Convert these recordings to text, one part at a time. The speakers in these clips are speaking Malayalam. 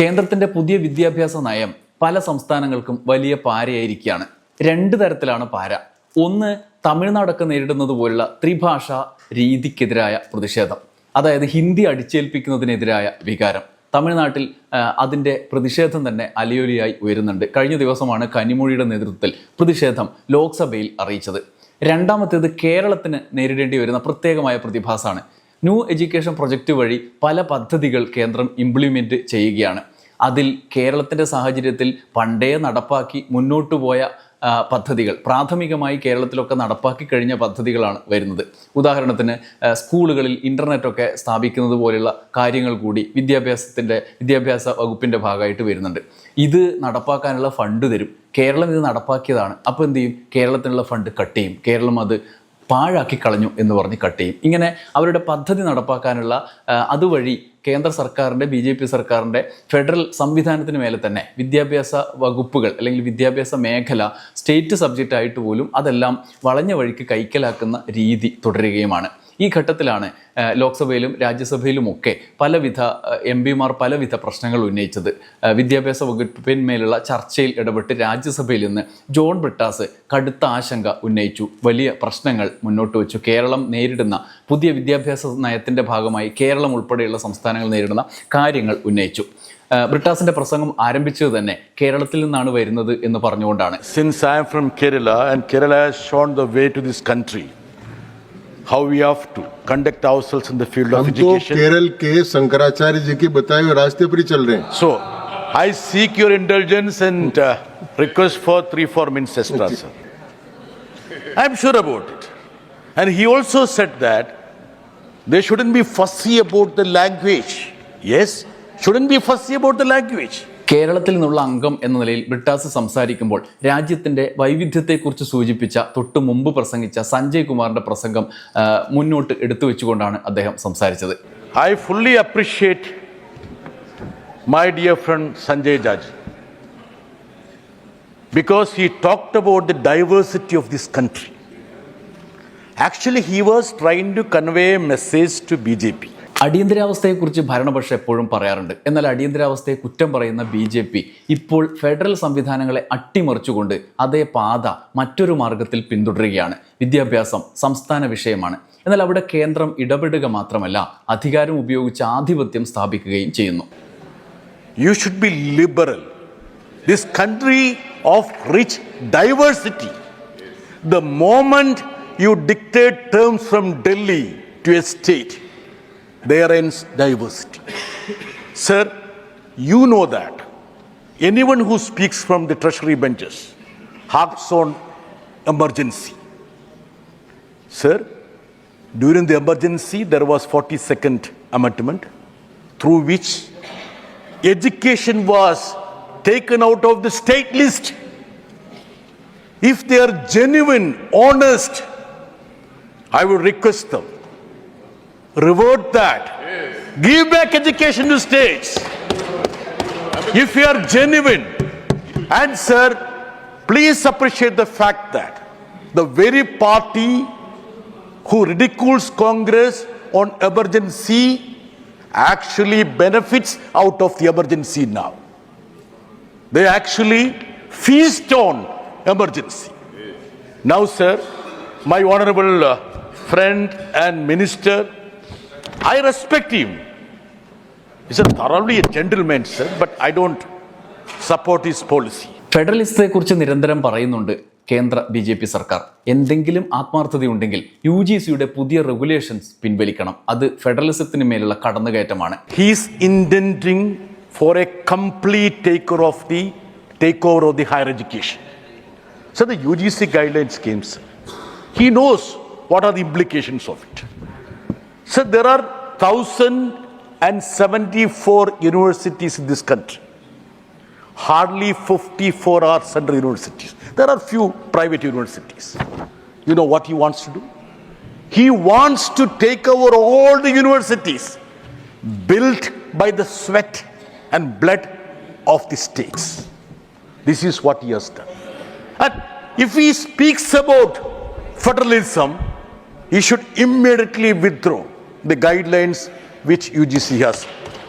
കേന്ദ്രത്തിന്റെ പുതിയ വിദ്യാഭ്യാസ നയം പല സംസ്ഥാനങ്ങൾക്കും വലിയ പാരയായിരിക്കുകയാണ്. രണ്ട് തരത്തിലാണ് പാര. ഒന്ന് തമിഴ്നാടൊക്കെ നേരിടുന്നത് പോലുള്ള ത്രിഭാഷ രീതിക്കെതിരായ പ്രതിഷേധം. അതായത് ഹിന്ദി അടിച്ചേൽപ്പിക്കുന്നതിനെതിരായ വികാരം. തമിഴ്നാട്ടിൽ അതിന്റെ പ്രതിഷേധം തന്നെ അലയൊലിയായി ഉയരുന്നുണ്ട്. കഴിഞ്ഞ ദിവസമാണ് കനിമൊഴിയുടെ നേതൃത്വത്തിൽ പ്രതിഷേധം ലോക്സഭയിൽ അറിയിച്ചത്. രണ്ടാമത്തേത് കേരളത്തിന് നേരിടേണ്ടി വരുന്ന പ്രത്യേകമായ പ്രതിഭാസമാണ് ന്യൂ എഡ്യൂക്കേഷൻ പ്രൊജക്റ്റ് വഴി പല പദ്ധതികൾ കേന്ദ്രം ഇംപ്ലിമെന്റ് ചെയ്യുകയാണ്. അതിൽ കേരളത്തിന്റെ സാഹചര്യത്തിൽ പണ്ടേ നടപ്പാക്കി മുന്നോട്ട് പോയ പദ്ധതികൾ. പ്രാഥമികമായി കേരളത്തിലൊക്കെ നടപ്പാക്കി കഴിഞ്ഞ പദ്ധതികളാണ് വരുന്നത്. ഉദാഹരണത്തിന് സ്കൂളുകളിൽ ഇന്റർനെറ്റൊക്കെ സ്ഥാപിക്കുന്നത് പോലെയുള്ള കാര്യങ്ങൾ കൂടി വിദ്യാഭ്യാസത്തിന്റെ വിദ്യാഭ്യാസ വകുപ്പിന്റെ ഭാഗമായിട്ട് വരുന്നുണ്ട്. ഇത് നടപ്പാക്കാനുള്ള ഫണ്ട് തരും. കേരളം ഇത് നടപ്പാക്കിയതാണ്. അപ്പോൾ എന്ത് ചെയ്യും? കേരളത്തിനുള്ള ഫണ്ട് കട്ട് ചെയ്യും. കേരളം അത് പാഴാക്കി കളഞ്ഞു എന്ന് പറഞ്ഞ് കട്ട് ചെയ്യും. ഇങ്ങനെ അവരുടെ പദ്ധതി നടപ്പാക്കാനുള്ള അതുവഴി കേന്ദ്ര സർക്കാരിന്റെ ബി ജെ പി സർക്കാരിന്റെ ഫെഡറൽ സംവിധാനത്തിന് മേലെ തന്നെ വിദ്യാഭ്യാസ വകുപ്പുകൾ അല്ലെങ്കിൽ വിദ്യാഭ്യാസ മേഖല സ്റ്റേറ്റ് സബ്ജക്റ്റ് ആയിട്ട് പോലും അതെല്ലാം വളഞ്ഞ വഴിക്ക് കൈക്കലാക്കുന്ന രീതി തുടരുകയുമാണ്. ഈ ഘട്ടത്തിലാണ് ലോക്സഭയിലും രാജ്യസഭയിലുമൊക്കെ പലവിധ എം പിമാർ പലവിധ പ്രശ്നങ്ങൾ ഉന്നയിച്ചത്. വിദ്യാഭ്യാസ വകുപ്പിന്മേലുള്ള ചർച്ചയിൽ ഇടപെട്ട് രാജ്യസഭയിൽ നിന്ന് ജോൺ ബ്രിട്ടാസ് കടുത്ത ആശങ്ക ഉന്നയിച്ചു. വലിയ പ്രശ്നങ്ങൾ മുന്നോട്ട് വെച്ചു. കേരളം നേരിടുന്ന പുതിയ വിദ്യാഭ്യാസ നയത്തിന്റെ ഭാഗമായി കേരളം ഉൾപ്പെടെയുള്ള സംസ്ഥാനങ്ങൾ നേരിടുന്ന കാര്യങ്ങൾ ഉന്നയിച്ചു. ബ്രിട്ടാസിന്റെ പ്രസംഗം ആരംഭിച്ചത് തന്നെ കേരളത്തിൽ നിന്നാണ് വരുന്നത് എന്ന് പറഞ്ഞുകൊണ്ടാണ്. Since I am from Kerala and Kerala has shown the way to this country, how we have to conduct ourselves in the field of तो education. केरल के शंकराचार्य जी के बताए हुए रास्ते पर ही चल रहे हैं So, I seek your indulgence and uh, request for three, four minutes extra, sir. I am sure about it. And he also said that they shouldn't be fussy about the language. Yes, shouldn't be fussy about the language. കേരളത്തിൽ നിന്നുള്ള അംഗം എന്ന നിലയിൽ ബ്രിട്ടാസ് സംസാരിക്കുമ്പോൾ രാജ്യത്തിന്റെ വൈവിധ്യത്തെക്കുറിച്ച് സൂചിപ്പിച്ച തൊട്ടു മുമ്പ് പ്രസംഗിച്ച സഞ്ജയ് കുമാറിന്റെ പ്രസംഗം മുന്നോട്ട് എടുത്തു വെച്ചുകൊണ്ടാണ് അദ്ദേഹം സംസാരിച്ചത് I fully appreciate my dear friend Sanjay Jaj because he talked about the diversity of this country. Actually, he was trying to convey a message to BJP. അടിയന്തരാവസ്ഥയെക്കുറിച്ച് ഭരണപക്ഷം എപ്പോഴും പറയാറുണ്ട്. എന്നാൽ അടിയന്തരാവസ്ഥയെ കുറ്റം പറയുന്ന ബി ജെ പി ഇപ്പോൾ ഫെഡറൽ സംവിധാനങ്ങളെ അട്ടിമറിച്ചുകൊണ്ട് അതേ പാത മറ്റൊരു മാർഗത്തിൽ പിന്തുടരുകയാണ്. വിദ്യാഭ്യാസം സംസ്ഥാന വിഷയമാണ്. എന്നാൽ അവിടെ കേന്ദ്രം ഇടപെടുക മാത്രമല്ല അധികാരം ഉപയോഗിച്ച് ആധിപത്യം സ്ഥാപിക്കുകയും ചെയ്യുന്നു. You should be liberal this country of rich diversity the moment you dictate terms from Delhi to a state, there ends diversity. Sir, you know that. Anyone who speaks from the treasury benches harps on emergency. Sir, during the emergency, there was 42nd amendment through which education was taken out of the state list. If they are genuine, honest, I would request them, revert that. Give back education to states. If you are genuine, and sir, please appreciate the fact that the very party who ridicules Congress on emergency actually benefits out of the emergency now. They actually feast on emergency. Now, sir, my honorable uh, friend and minister, I respect him. He's a thoroughly a gentleman, sir, but I don't support his policy. ഫെഡറലിസത്തെക്കുറിച്ച് നിരന്തരം പറയുന്നുണ്ട് കേന്ദ്ര ബി ജെ പി സർക്കാർ എന്തെങ്കിലും ആത്മാർത്ഥതയുണ്ടെങ്കിൽ യു ജി സിയുടെ പുതിയ റെഗുലേഷൻസ് പിൻവലിക്കണം അത് ഫെഡറലിസത്തിന് മേലുള്ള കടന്നുകയറ്റമാണ് He's intending for a complete takeover of the takeover of the higher education. So the UGC guidelines came. sir. He knows what are the implications of it. So there are 1074 universities in this country. Hardly 54 are central universities. There are few private universities. You know what he wants to do? He wants to take over all the universities built by the sweat and blood of the states. This is what he has done. And if he speaks about federalism, he should immediately withdraw the guidelines which UGC has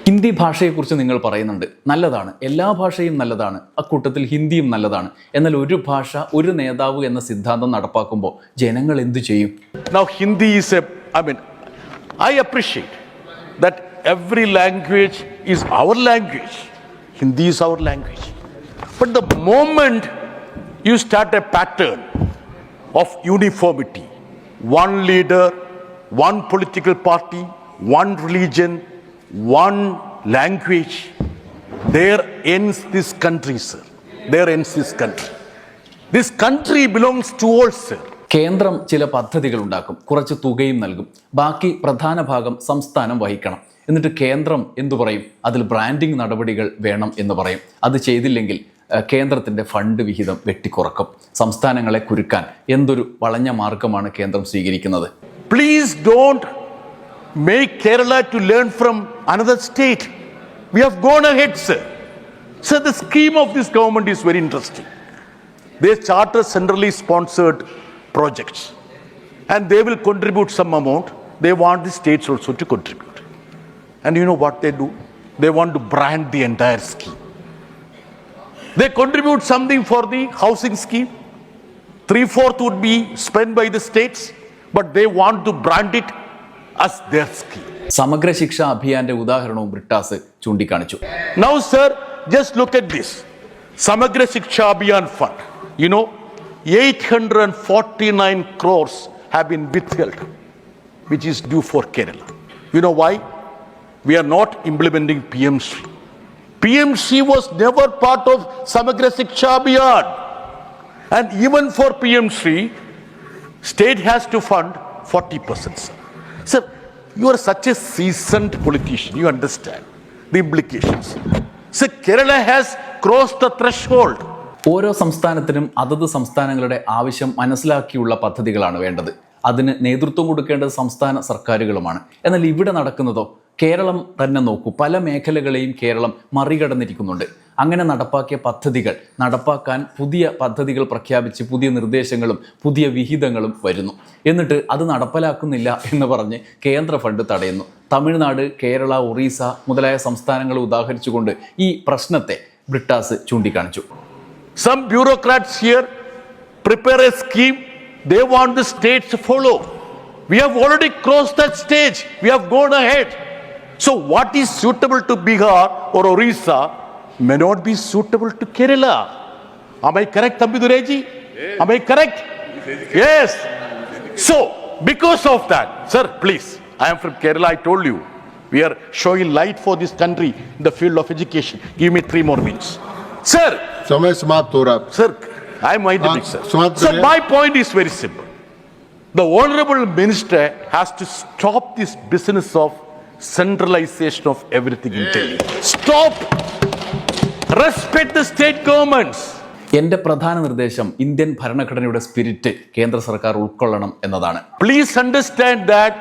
Hindi ഭാഷയെക്കുറിച്ച് നിങ്ങൾ പറയുന്നുണ്ട് നല്ലതാണ് എല്ലാ ഭാഷയും നല്ലതാണ് അക്കൂട്ടത്തിൽ ഹിന്ദിയും നല്ലതാണ് എന്നാൽ ഒരു ഭാഷ ഒരു നേതാവ് എന്ന സിദ്ധാന്തം നടപ്പാക്കുമ്പോൾ ജനങ്ങൾ എന്തു ചെയ്യും Now, Hindi is a, I mean, I appreciate that every language is our language. Hindi is our language. But the moment you start a pattern of uniformity, one leader, one political party, one religion, one language, there ends this country, sir. There ends this country. This country belongs to all, sir. കേന്ദ്രം ചില പദ്ധതികൾ ഉണ്ടാക്കും. കുറച്ച് തുകയും നൽകും. ബാക്കി പ്രധാന ഭാഗം സംസ്ഥാനം വഹിക്കണം. എന്നിട്ട് കേന്ദ്രം എന്തു പറയും? അതിൽ ബ്രാൻഡിംഗ് നടപടികൾ വേണം എന്ന് പറയും. അത് ചെയ്തില്ലെങ്കിൽ കേന്ദ്രത്തിന്റെ ഫണ്ട് വിഹിതം വെട്ടിക്കുറക്കും. സംസ്ഥാനങ്ങളെ കുരുക്കാൻ എന്തൊരു വളഞ്ഞ മാർഗമാണ് കേന്ദ്രം സ്വീകരിക്കുന്നത്? Please don't make Kerala to learn from another state. We have gone ahead, sir. Sir, the scheme of this government is very interesting. They charter centrally sponsored projects and they will contribute some amount. They want the states also to contribute. And you know what they do? They want to brand the entire scheme. They contribute something for the housing scheme. Three fourth would be spent by the states, but they want to brand it as their scheme. സമഗ്ര ശിക്ഷാ അഭിയാന്റെ ഉദാഹരണവും ബ്രിട്ടാസ് ചൂണ്ടിക്കാണിച്ചു Now, sir, just look at this. Samagra Shiksha Abhiyan Fund. You know, 849 crores have been withheld, which is due for Kerala. You know why? We are not implementing PMC. PMC was never part of Samagra Shiksha Abhiyan. And even for PMC, state has to fund 40%. Sir. Sir, you are such a seasoned politician, you understand the implications. so Kerala has crossed the threshold. ഓരോ സംസ്ഥാനത്തിനും അതത് സംസ്ഥാനങ്ങളുടെ ആവശ്യം മനസ്സിലാക്കിയുള്ള പദ്ധതികളാണ് വേണ്ടത് അതിന് നേതൃത്വം കൊടുക്കേണ്ടത് സംസ്ഥാന സർക്കാരുകളുമാണ് എന്നാൽ ഇവിടെ നടക്കുന്നതോ കേരളം തന്നെ നോക്കൂ. പല മേഖലകളെയും കേരളം മറികടന്നിരിക്കുന്നുണ്ട്. അങ്ങനെ നടപ്പാക്കിയ പദ്ധതികൾ നടപ്പാക്കാൻ പുതിയ പദ്ധതികൾ പ്രഖ്യാപിച്ച് പുതിയ നിർദ്ദേശങ്ങളും പുതിയ വിഹിതങ്ങളും വരുന്നു. എന്നിട്ട് അത് നടപ്പിലാക്കുന്നില്ല എന്ന് പറഞ്ഞ് കേന്ദ്ര ഫണ്ട് തടയുന്നു. തമിഴ്നാട് കേരള ഒറീസ മുതലായ സംസ്ഥാനങ്ങൾ ഉദാഹരിച്ചുകൊണ്ട് ഈ പ്രശ്നത്തെ ബ്രിട്ടാസ് ചൂണ്ടിക്കാണിച്ചു. Some bureaucrats here prepare a scheme want the states to follow. We have already crossed that stage, we have gone ahead. So, what is suitable to Bihar or Orissa may not be suitable to Kerala. Am I correct, Tambidureji? Am I correct? Yes. So, because of that, sir, please, I am from Kerala, I told you. We are showing light for this country in the field of education. Give me three more minutes. Sir, समय समाप्त हो रहा है Sir, I am winding Ah, it, sir. समाप्त Sir, करिए। my point is very simple. The honorable minister has to stop this business of centralization of everything in Delhi. Stop. Respect the state governments. എന്റെ പ്രധാന നിർദ്ദേശം ഇന്ത്യൻ ഭരണഘടനയുടെ സ്പിരിറ്റ് കേന്ദ്ര സർക്കാർ ഉൾക്കൊള്ളണം എന്നതാണ് Please understand that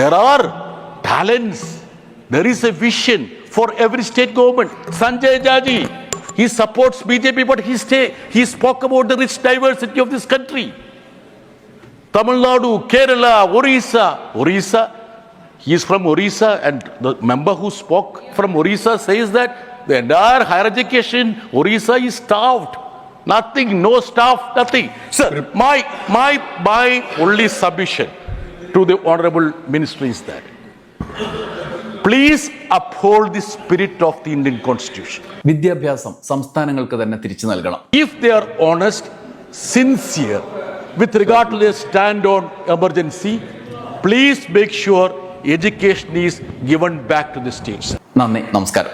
there are talents. There is a vision for every state government. Sanjay Jaji, he supports BJP, but he stay, he spoke about the rich diversity of this country. Tamil Nadu, Kerala, Orissa. Orissa, he is from Orissa, and the member who spoke from Orissa says that the entire higher education, Orissa is starved. Nothing, no staff, nothing. Sir, my, my, my only submission to the honorable ministry is that please uphold the spirit of the Indian constitution. വിദ്യാഭ്യാസം സംസ്ഥാനങ്ങൾക്ക് തന്നെ തിരിച്ചു നൽകണം If they are honest, sincere with regard to their stand on emergency, please make sure education is given back to the states. നന്ദി നമസ്കാരം